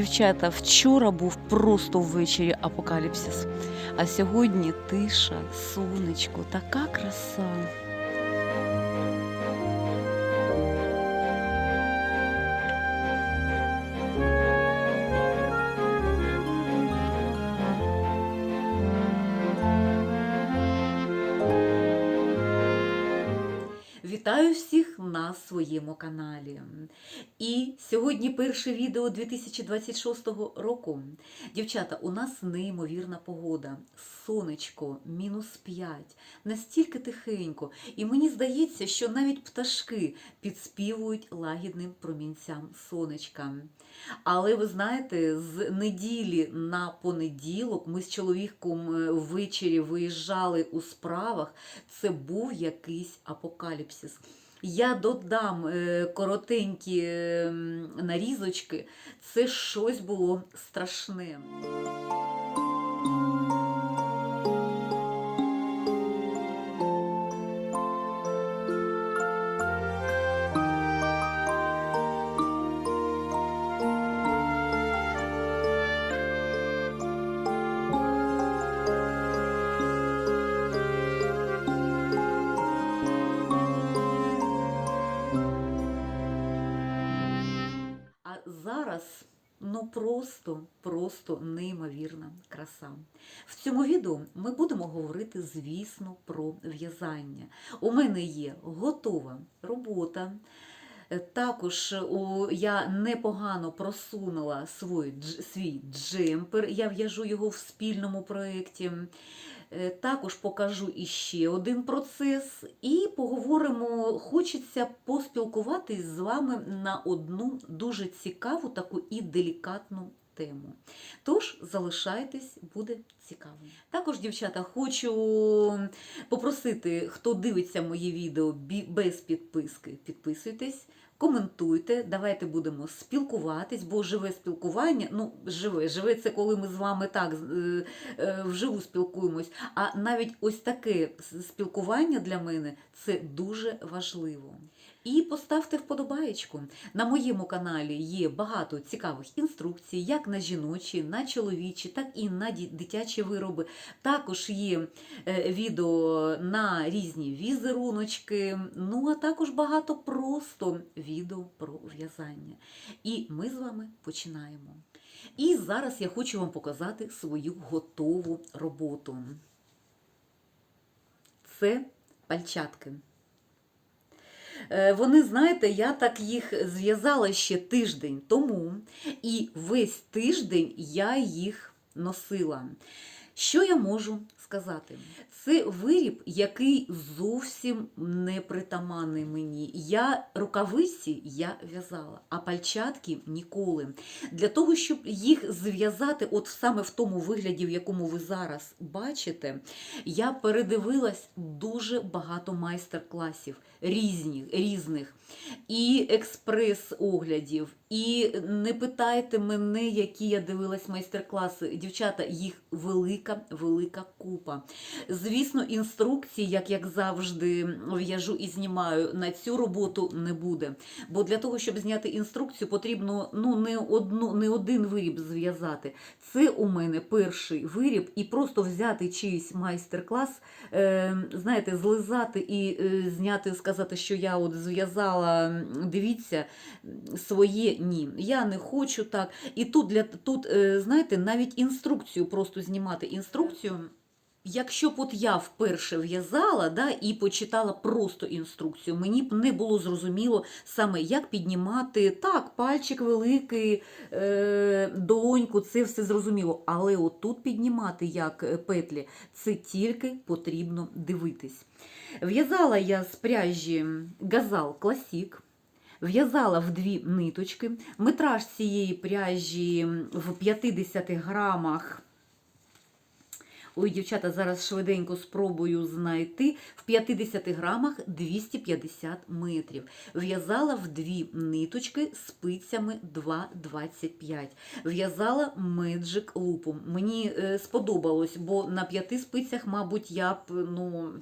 Дівчата, вчора був просто ввечері апокаліпсис, а сьогодні тиша, сонечко, така краса. Вітаю всіх на своєму каналі. І сьогодні перше відео 2026 року. Дівчата, у нас неймовірна погода. Сонечко, мінус 5, настільки тихенько. І мені здається, що навіть пташки підспівують лагідним промінцям сонечка. Але ви знаєте, з неділі на понеділок ми з чоловіком е, ввечері виїжджали у справах. Це був якийсь апокаліпсис. Я додам е, коротенькі е, нарізочки. Це щось було страшне. Зараз ну просто, просто неймовірна краса. В цьому відео ми будемо говорити, звісно, про в'язання. У мене є готова робота. Е, Також я непогано просунула свій джемпер, я в'яжу його в спільному проєкті. Е, Також покажу іще один процес і поговоримо. Хочеться поспілкуватись з вами на одну дуже цікаву таку і делікатну тему. Тож залишайтесь, буде цікаво. Також, дівчата, хочу попросити, хто дивиться мої відео без підписки, підписуйтесь. Коментуйте, давайте будемо спілкуватись, бо живе спілкування, ну живе, живе це коли ми з вами так е, е, вживу спілкуємось. А навіть ось таке спілкування для мене це дуже важливо. І поставте вподобаєчку. На моєму каналі є багато цікавих інструкцій, як на жіночі, на чоловічі, так і на дитячі вироби. Також є е, відео на різні візеруночки, ну а також багато просто відео про в'язання. І ми з вами починаємо. І зараз я хочу вам показати свою готову роботу. Це пальчатки. Е, Вони, знаєте, я так їх зв'язала ще тиждень тому, і весь тиждень я їх носила. Що я можу сказати? Це виріб, який зовсім не притаманний мені. Я рукавиці я в'язала, а пальчатки ніколи. Для того, щоб їх зв'язати, от саме в тому вигляді, в якому ви зараз бачите, я передивилась дуже багато майстер-класів різних, різних і експрес-оглядів. І не питайте мене, які я дивилась майстер-класи. Дівчата, їх велика, велика купа. Звісно, інструкцій, як, як завжди, в'яжу і знімаю, на цю роботу не буде. Бо для того, щоб зняти інструкцію, потрібно ну, не, одну, не один виріб зв'язати. Це у мене перший виріб, і просто взяти чийсь майстер-клас, е, знаєте, злизати і е, зняти, сказати, що я от зв'язала, дивіться, своє ні. Я не хочу так. І тут, для, тут е, знаєте, навіть інструкцію просто знімати інструкцію. Якщо б от я вперше в'язала да, і почитала просто інструкцію, мені б не було зрозуміло саме, як піднімати так, пальчик великий, е, долоньку, це все зрозуміло. Але отут піднімати як е, петлі, це тільки потрібно дивитись. В'язала я з пряжі Газал Класік. В'язала в дві ниточки. Метраж цієї пряжі в 50 грамах. Ой, дівчата, зараз швиденько спробую знайти. В 50 грамах 250 метрів. В'язала в дві ниточки спицями 2,25. В'язала меджик лупом. Мені е, сподобалось, бо на п'яти спицях, мабуть, я б, ну.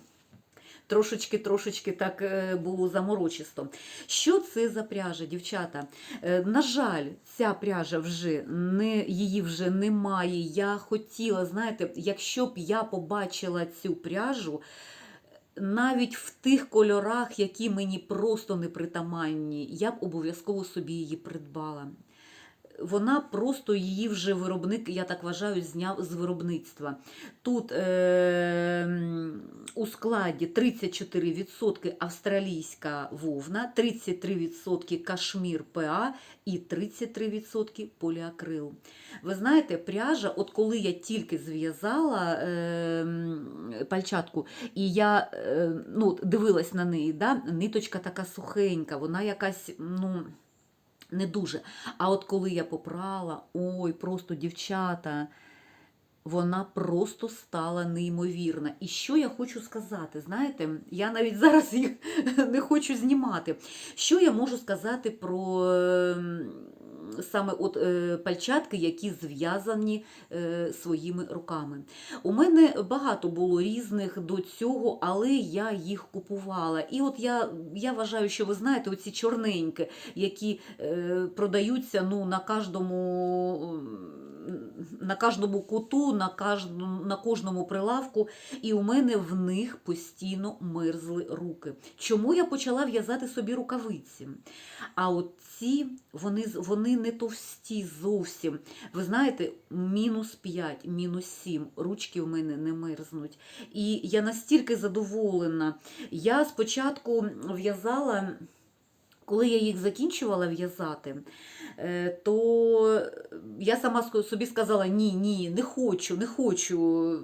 Трошечки-трошечки так е, було заморочисто. Що це за пряжа, дівчата? Е, На жаль, ця пряжа вже не, її вже немає. Я хотіла, знаєте, якщо б я побачила цю пряжу, навіть в тих кольорах, які мені просто не притаманні, я б обов'язково собі її придбала. Вона просто її вже виробник, я так вважаю, зняв з виробництва. Тут е, у складі 34% австралійська вовна, 33% кашмір ПА і 33% поліакрил. Ви знаєте, пряжа, от коли я тільки зв'язала е, пальчатку, і я е, ну, дивилась на неї, да, ниточка така сухенька, вона якась, ну. Не дуже. А от коли я попрала, ой, просто дівчата, вона просто стала неймовірна. І що я хочу сказати? Знаєте, я навіть зараз їх не хочу знімати. Що я можу сказати про ем, саме от е, пальчатки, які зв'язані е, своїми руками? У мене багато було різних до цього, але я їх купувала. І от я, я вважаю, що ви знаєте, оці чорненькі, які е, продаються ну, на кожному. На кожному куту, на кожному, на кожному прилавку, і у мене в них постійно мерзли руки. Чому я почала в'язати собі рукавиці? А от ці, вони, вони не товсті зовсім. Ви знаєте, мінус 5, мінус 7, ручки в мене не мерзнуть. І я настільки задоволена. Я спочатку в'язала. Коли я їх закінчувала в'язати, е, то я сама собі сказала: ні, ні, не хочу, не хочу,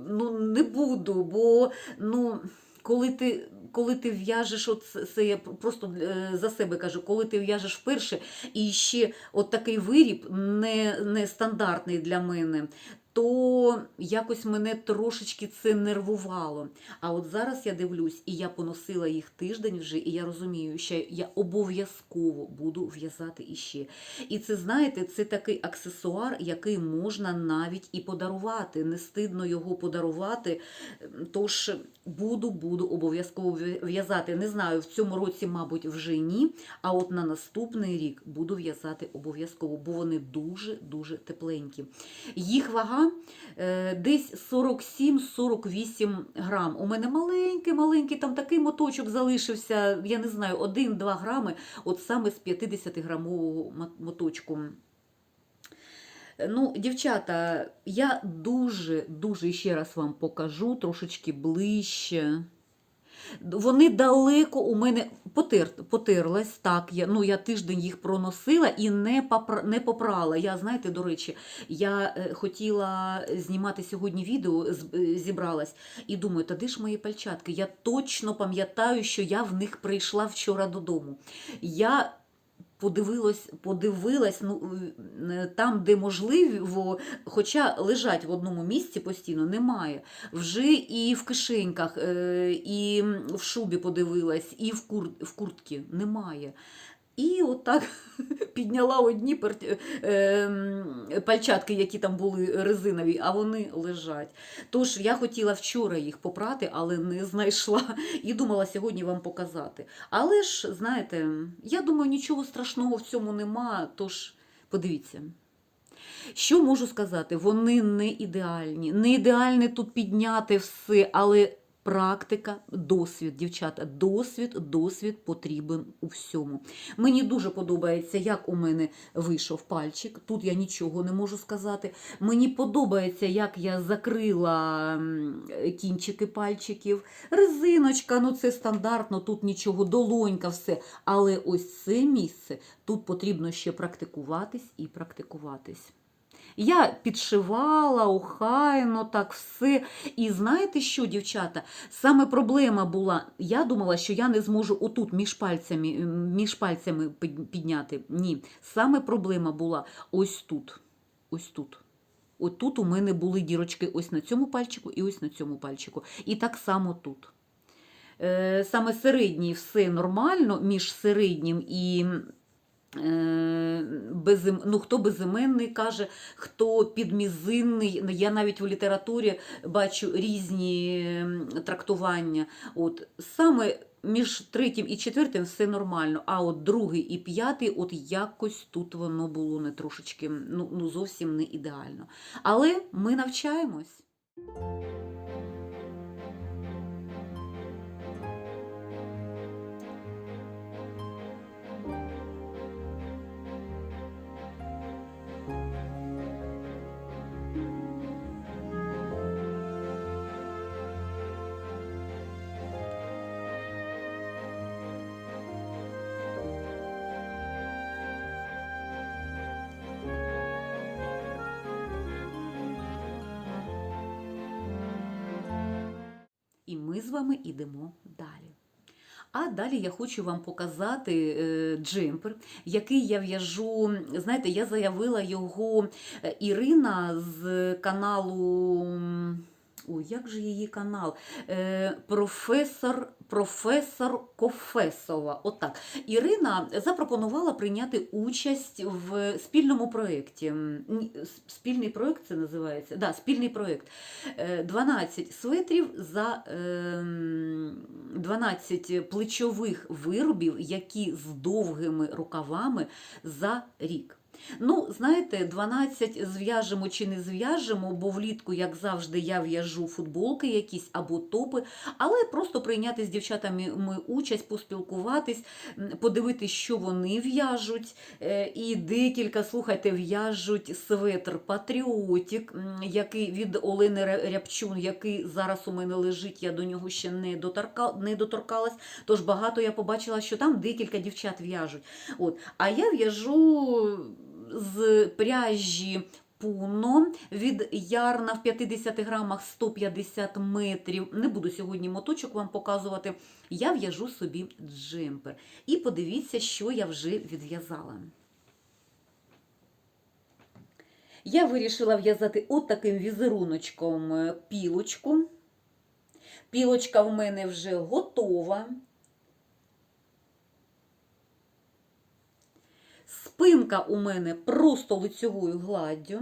ну не буду, бо ну, коли ти. Коли ти в'яжеш, от це- я просто е, за себе кажу, коли ти в'яжеш вперше, і ще от такий виріб не, не стандартний для мене, то якось мене трошечки це нервувало. А от зараз я дивлюсь, і я поносила їх тиждень вже, і я розумію, що я обов'язково буду в'язати іще. І це, знаєте, це такий аксесуар, який можна навіть і подарувати. Не стидно його подарувати. Тож буду, буду обов'язково в'язати. Не знаю, в цьому році, мабуть, вже ні. А от на наступний рік буду в'язати обов'язково, бо вони дуже-дуже тепленькі. Їх вага е, десь 47-48 грам. У мене маленький-маленький, там такий моточок залишився, я не знаю, 1-2 грами, от саме з 50-грамового моточку. Ну, дівчата, я дуже-дуже ще раз вам покажу трошечки ближче. Вони далеко у мене потир, потирлась. так, я, ну, я тиждень їх проносила і не, попра, не попрала. Я, знаєте, до речі, я е, хотіла знімати сьогодні відео, е, зібралась, і думаю, та де ж мої пальчатки? Я точно пам'ятаю, що я в них прийшла вчора додому. Я подивилась, подивилась ну, е, там, де можливо, хоча лежать в одному місці постійно, немає. Вже і в кишеньках, е, і в шубі подивилась, і в, кур, в куртці немає. І отак підняла одні е, пальчатки, які там були резинові, а вони лежать. Тож я хотіла вчора їх попрати, але не знайшла і думала сьогодні вам показати. Але ж, знаєте, я думаю, нічого страшного в цьому нема, тож подивіться. Що можу сказати? Вони не ідеальні. Не ідеальне тут підняти все, але практика, досвід, дівчата, досвід, досвід потрібен у всьому. Мені дуже подобається, як у мене вийшов пальчик. Тут я нічого не можу сказати. Мені подобається, як я закрила кінчики пальчиків. Резиночка, ну це стандартно, тут нічого, долонька, все. Але ось це місце, тут потрібно ще практикуватись і практикуватись. Я підшивала охайно, так все. І знаєте що, дівчата? Саме проблема була, я думала, що я не зможу отут між пальцями, між пальцями підняти. Ні. Саме проблема була ось тут. Ось тут. От тут у мене були дірочки ось на цьому пальчику і ось на цьому пальчику. І так само тут. Е, Саме середній все нормально, між середнім і Е, безім... ну, хто безіменний каже, хто підмізинний. Я навіть у літературі бачу різні ем, трактування. От саме між третім і четвертим все нормально, а от другий і п'ятий, от якось тут воно було не трошечки, ну, ну зовсім не ідеально. Але ми навчаємось. І ми з вами йдемо далі. А далі я хочу вам показати е, джемпер, який я в'яжу. Знаєте, я заявила його е, Ірина з каналу. Ой, як же її канал? Е, професор, професор Кофесова. Отак. Ірина запропонувала прийняти участь в спільному проєкті. Спільний проєкт це називається. Да, спільний проєкт. Е, 12 светрів за ем, 12 плечових виробів, які з довгими рукавами за рік. Ну, знаєте, 12 зв'яжемо чи не зв'яжемо, бо влітку, як завжди, я в'яжу футболки якісь або топи, але просто прийняти з дівчатами ми участь, поспілкуватись, подивитись, що вони в'яжуть. Е, І декілька, слухайте, в'яжуть светр Патріотік, який від Олени Рябчун, який зараз у мене лежить, я до нього ще не, доторка, не доторкалась. Тож багато я побачила, що там декілька дівчат в'яжуть. От. А я в'яжу з пряжі Пуно від ярна в 50 грамах 150 метрів. Не буду сьогодні моточок вам показувати. Я в'яжу собі джемпер. І подивіться, що я вже відв'язала. Я вирішила в'язати от візеруночком е, пілочку. Пілочка в мене вже готова. Спинка у мене просто лицьовою гладдю.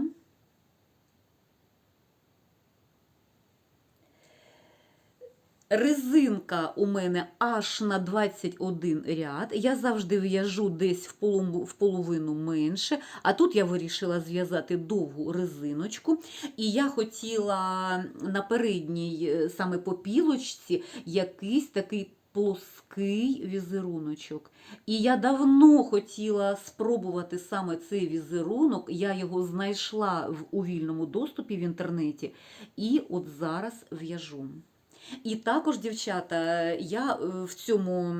Резинка у мене аж на 21 ряд. Я завжди в'яжу десь в половину менше, а тут я вирішила зв'язати довгу резиночку. І я хотіла на передній, е, саме по пілочці, якийсь такий плоский візеруночок. І я давно хотіла спробувати саме цей візерунок. Я його знайшла в, у вільному доступі в інтернеті. І от зараз в'яжу. І також, дівчата, я е, в цьому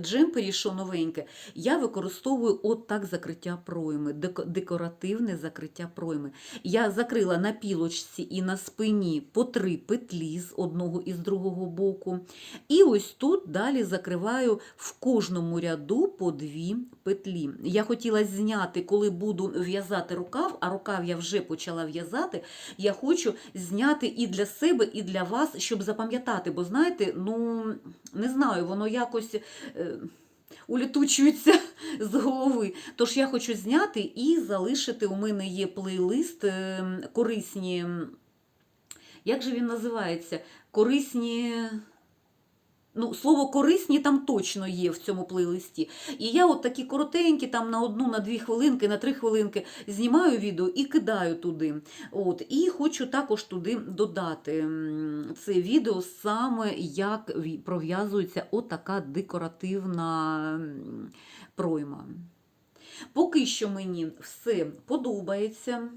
джемпері, що новеньке, я використовую от так закриття пройми, декоративне закриття пройми. Я закрила на пілочці і на спині по три петлі з одного і з другого боку. І ось тут далі закриваю в кожному ряду по дві петлі. Я хотіла зняти, коли буду в'язати рукав, а рукав я вже почала в'язати. Я хочу зняти і для себе, і для вас, щоб запам'ятати. Бо знаєте, ну не знаю, воно якось. Е, Улітучується з голови. Тож я хочу зняти і залишити. У мене є плейлист е, корисні. Як же він називається? Корисні. Ну, слово корисні там точно є в цьому плейлисті. І я от такі коротенькі, там на одну, на дві хвилинки, на три хвилинки знімаю відео і кидаю туди. От. І хочу також туди додати це відео саме як пров'язується отака декоративна пройма. Поки що мені все подобається.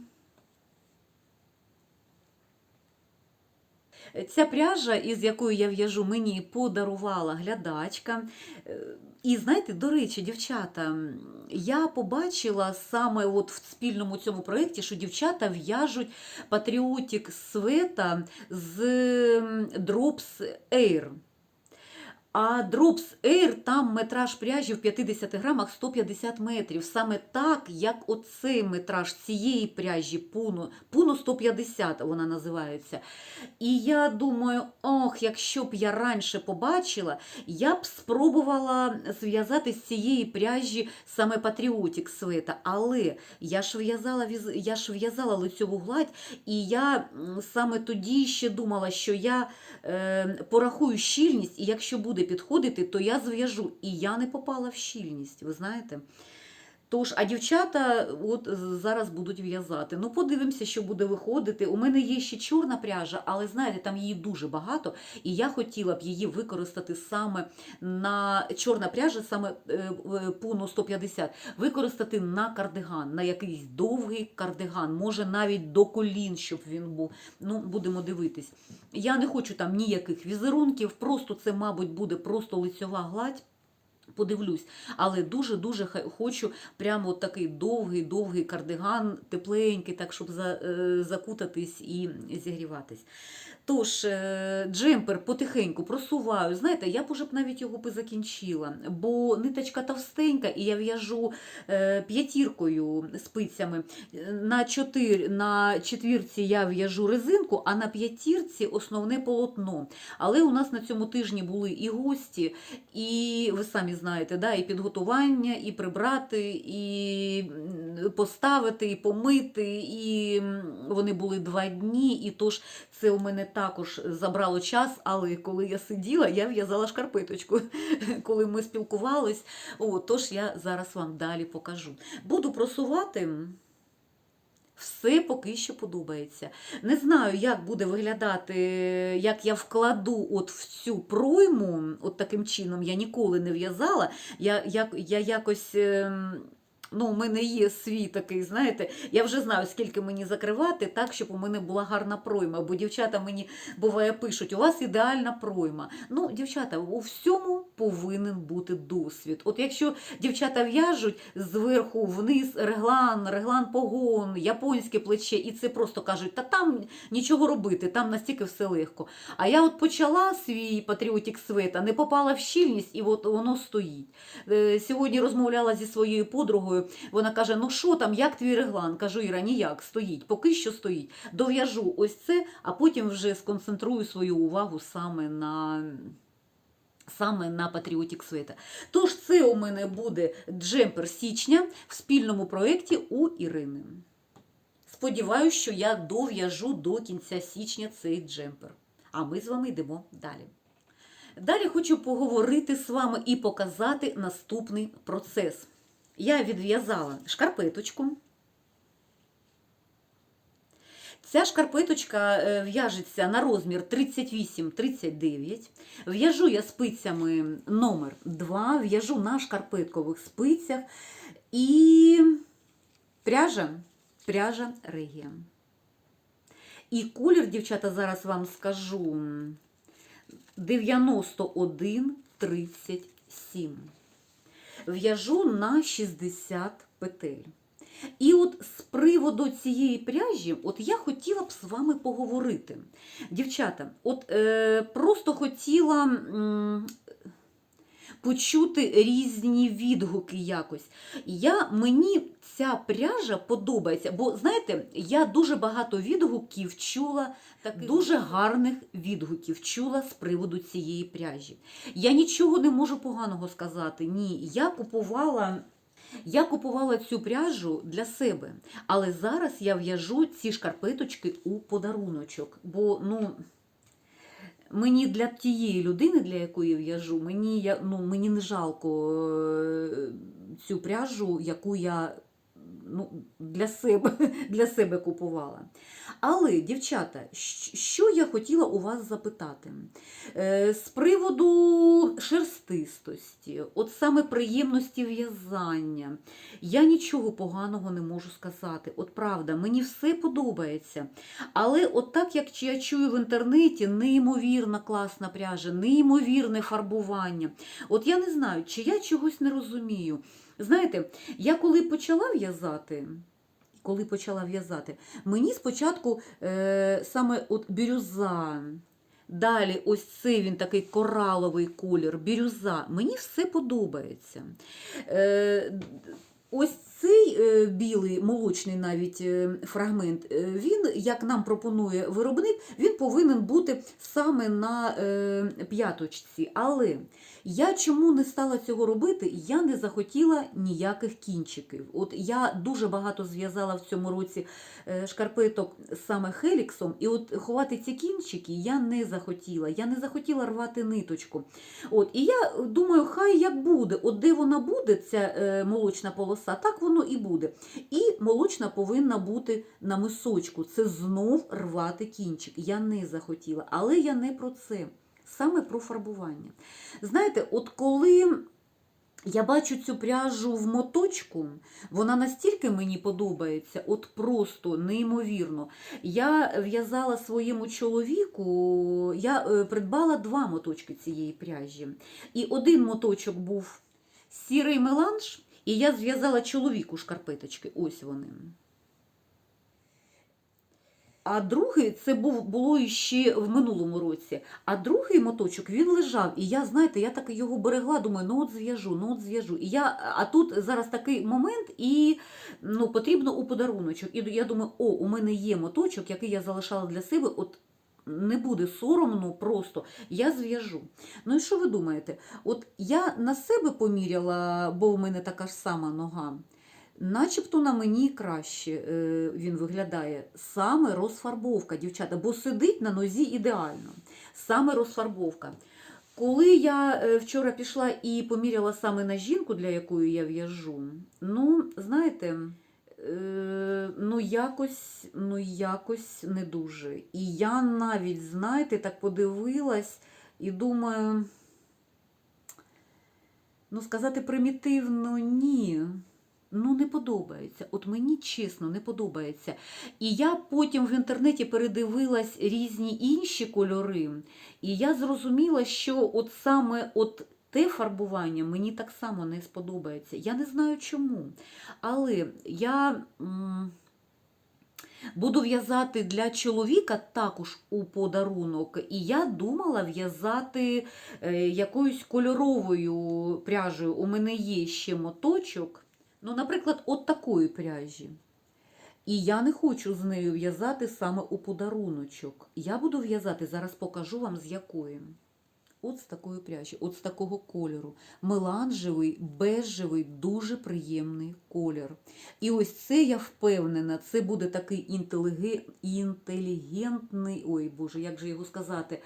Ця пряжа, із якою я в'яжу, мені подарувала глядачка. Е, І знаєте, до речі, дівчата, я побачила саме от в спільному цьому проєкті, що дівчата в'яжуть патріотик света з Drops Air. А Drops Air, там метраж пряжі в 50 грамах 150 метрів. Саме так, як оцей метраж цієї пряжі Puno, Puno 150 вона називається. І я думаю, ох, якщо б я раніше побачила, я б спробувала зв'язати з цієї пряжі саме Patriotic света. Але я ж в'язала я ж в'язала лицьову гладь, і я саме тоді ще думала, що я е, порахую щільність, і якщо буде підходити, то я зв'яжу. І я не попала в щільність, ви знаєте. Тож, а дівчата от зараз будуть в'язати. Ну, подивимося, що буде виходити. У мене є ще чорна пряжа, але знаєте, там її дуже багато, і я хотіла б її використати саме на чорна пряжа, саме е, в- Puno 150, використати на кардиган, на якийсь довгий кардиган, може навіть до колін, щоб він був. Ну, будемо дивитись. Я не хочу там ніяких візерунків, просто це, мабуть, буде просто лицьова гладь. Подивлюсь, але дуже-дуже хочу прямо от такий довгий-довгий кардиган, тепленький, так, щоб за, е, закутатись і зігріватись. Тож, е, джемпер потихеньку просуваю. Знаєте, я б уже б навіть його би закінчила, бо ниточка товстенька, і я в'яжу е, п'ятіркою спицями. На, чотир, на четвірці я в'яжу резинку, а на п'ятірці основне полотно. Але у нас на цьому тижні були і гості, і ви самі знаєте, да, і підготування, і прибрати, і поставити, і помити. І вони були два дні, і тож це у мене також забрало час, але коли я сиділа, я в'язала шкарпеточку. Коли ми спілкувались, О, тож я зараз вам далі покажу. Буду просувати. Все поки що подобається. Не знаю, як буде виглядати, як я вкладу от в цю пройму, от таким чином я ніколи не в'язала. Я, я, я якось. Ну, у мене є свій такий, знаєте, я вже знаю, скільки мені закривати, так, щоб у мене була гарна пройма. Бо дівчата мені буває пишуть, у вас ідеальна пройма. Ну, дівчата, у всьому повинен бути досвід. От якщо дівчата в'яжуть зверху вниз реглан, реглан погон, японське плече, і це просто кажуть, та там нічого робити, там настільки все легко. А я от почала свій патріотик света, не попала в щільність, і от воно стоїть. Е, Сьогодні розмовляла зі своєю подругою. Вона каже: Ну що там, як твій реглан? Кажу, Іра, ніяк стоїть, поки що стоїть. Дов'яжу ось це, а потім вже сконцентрую свою увагу саме на. Саме на Patriotic Света. Тож це у мене буде джемпер січня в спільному проєкті у Ірини. Сподіваюсь, що я дов'яжу до кінця січня цей джемпер. А ми з вами йдемо далі. Далі хочу поговорити з вами і показати наступний процес. Я відв'язала шкарпеточку. Ця шкарпеточка е, в'яжеться на розмір 38-39. В'яжу я спицями номер 2, в'яжу на шкарпеткових спицях і пряжа, пряжа регія. І колір, дівчата, зараз вам скажу 91-37. В'яжу на 60 петель. І от з приводу цієї пряжі, от я хотіла б з вами поговорити. Дівчата, от е, просто хотіла почути різні відгуки якось. Я, мені ця пряжа подобається, бо знаєте, я дуже багато відгуків чула, таких дуже гарних відгуків чула з приводу цієї пряжі. Я нічого не можу поганого сказати. Ні, я купувала. Я купувала цю пряжу для себе, але зараз я в'яжу ці шкарпеточки у подаруночок. Бо ну, мені для тієї людини, для якої в'яжу, мені, я- ну, мені не жалко е, цю пряжу, яку я ну, для, себе, для себе купувала. Але, дівчата, що я хотіла у вас запитати? Е, З приводу шерстистості, от саме приємності в'язання, я нічого поганого не можу сказати. От правда, мені все подобається. Але от так, як я чую в інтернеті, неймовірна класна пряжа, неймовірне фарбування. От я не знаю, чи я чогось не розумію. Знаєте, я коли почала в'язати, коли почала в'язати, мені спочатку е, саме от бірюза, Далі, ось цей він такий кораловий колір, бірюза. Мені все подобається. Е, ось цей е, білий, молочний навіть е, фрагмент, е, він, як нам пропонує виробник, він повинен бути саме на п'яточці. Але я чому не стала цього робити? Я не захотіла ніяких кінчиків. От я дуже багато зв'язала в цьому році шкарпеток саме хеліксом, і от ховати ці кінчики я не захотіла. Я не захотіла рвати ниточку. От, і я думаю, хай як буде. От де вона буде, ця молочна полоса, так воно і буде. І молочна повинна бути на мисочку. Це знов рвати кінчик. Я не захотіла. Але я не про це. Саме про фарбування. Знаєте, от коли я бачу цю пряжу в моточку, вона настільки мені подобається, от просто неймовірно. Я в'язала своєму чоловіку, я е, придбала два моточки цієї пряжі. І один моточок був сірий меланж, і я зв'язала чоловіку шкарпеточки. Ось вони. А другий це був було ще в минулому році. А другий моточок він лежав, і я, знаєте, я так його берегла, думаю, ну от зв'яжу, ну от зв'яжу. І я, а тут зараз такий момент, і ну, потрібно у подаруночок. І я думаю, о, у мене є моточок, який я залишала для себе. От не буде соромно просто, я зв'яжу. Ну і що ви думаєте? От я на себе поміряла, бо у мене така ж сама нога. Начебто на мені краще е, він виглядає саме розфарбовка, дівчата, бо сидить на нозі ідеально. Саме розфарбовка. Коли я е, вчора пішла і поміряла саме на жінку, для якої я в'яжу, ну, знаєте, ну якось, ну якось не дуже. І я навіть, знаєте, так подивилась і думаю, ну сказати примітивно, ні. Ну, не подобається. От мені чесно, не подобається. І я потім в інтернеті передивилась різні інші кольори, і я зрозуміла, що от саме от те фарбування мені так само не сподобається. Я не знаю чому. Але я. Буду в'язати для чоловіка також у подарунок, і я думала в'язати е, якоюсь кольоровою пряжею. У мене є ще моточок, ну, наприклад, от такої пряжі. І я не хочу з нею в'язати саме у подаруночок. Я буду в'язати, зараз покажу вам з якої. От з такої пряжі, от з такого кольору. Меланжевий, бежевий, дуже приємний колір. І ось це я впевнена, це буде такий інтеліге- інтелігентний, ой Боже, як же його сказати,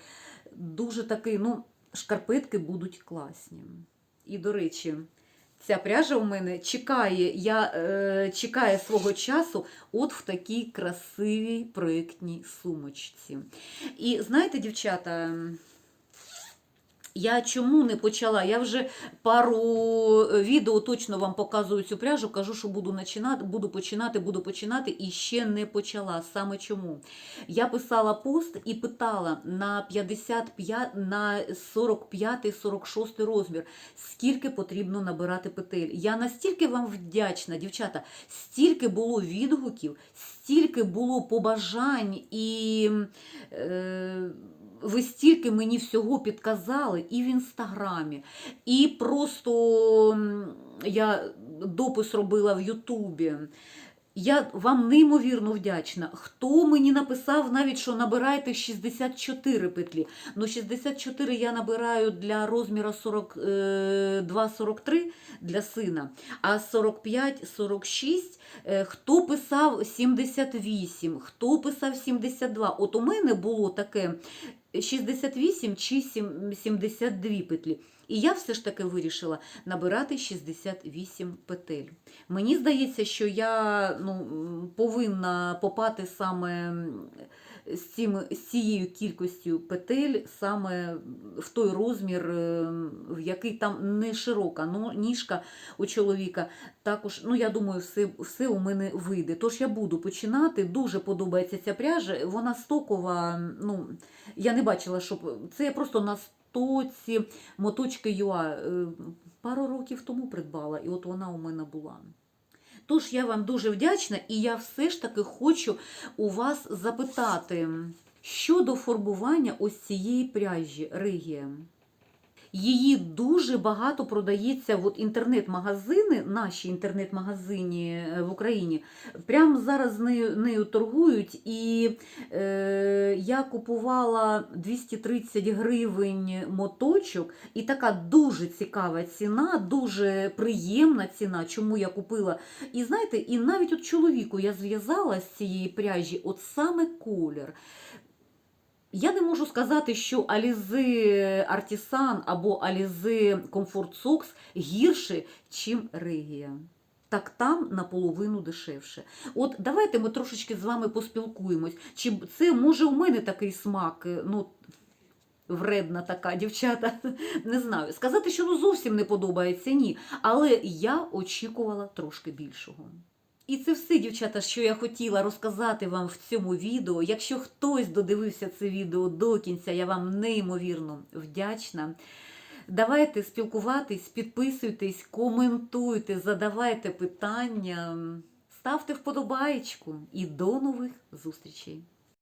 дуже такий, ну, шкарпетки будуть класні. І, до речі, ця пряжа у мене чекає, я е, чекає свого часу от в такій красивій проєктній сумочці. І знаєте, дівчата, я чому не почала? Я вже пару е, відео точно вам показую цю пряжу, кажу, що буду починати, буду починати, буду починати і ще не почала. Саме чому? Я писала пост і питала на 55, на 45-46 розмір, скільки потрібно набирати петель. Я настільки вам вдячна, дівчата, стільки було відгуків, стільки було побажань і. Е, ви стільки мені всього підказали і в інстаграмі, і просто я допис робила в Ютубі. Я вам неймовірно вдячна. Хто мені написав навіть, що набирайте 64 петлі. Ну, 64 я набираю для розміру 42-43 для сина, а 45-46 е, хто писав 78, хто писав 72. От у мене було таке 68 чи 72 петлі. І я все ж таки вирішила набирати 68 петель. Мені здається, що я ну, повинна попати саме з, цим, з цією кількістю петель, саме в той розмір, е, в який там не широка ну, ніжка у чоловіка. Також, ну я думаю, все, все у мене вийде. Тож я буду починати. Дуже подобається ця пряжа. Вона стокова. Ну, я не бачила, щоб це просто на стоці моточки Юа е, пару років тому придбала, і от вона у мене була. Тож я вам дуже вдячна, і я все ж таки хочу у вас запитати, Щодо формування ось цієї пряжі Регія. Її дуже багато продається от інтернет-магазини, наші інтернет-магазині е, в Україні. Прямо зараз нею, нею торгують. І е, я купувала 230 гривень моточок, і така дуже цікава ціна, дуже приємна ціна, чому я купила. І знаєте, і навіть от чоловіку я зв'язала з цієї пряжі, от саме колір. Я не можу сказати, що Алізи Артісан або Алізи Комфорт Сокс гірше, чим Регія. Так там наполовину дешевше. От давайте ми трошечки з вами поспілкуємось. Чи це може у мене такий смак? е, Ну, вредна така дівчата. Не знаю. Сказати, що ну зовсім не подобається, ні. Але я очікувала трошки більшого. І це все, дівчата, що я хотіла розказати вам в цьому відео. Якщо хтось додивився це відео до кінця, я вам неймовірно вдячна. Давайте спілкуватись, підписуйтесь, коментуйте, задавайте питання, ставте вподобаєчку і до нових зустрічей!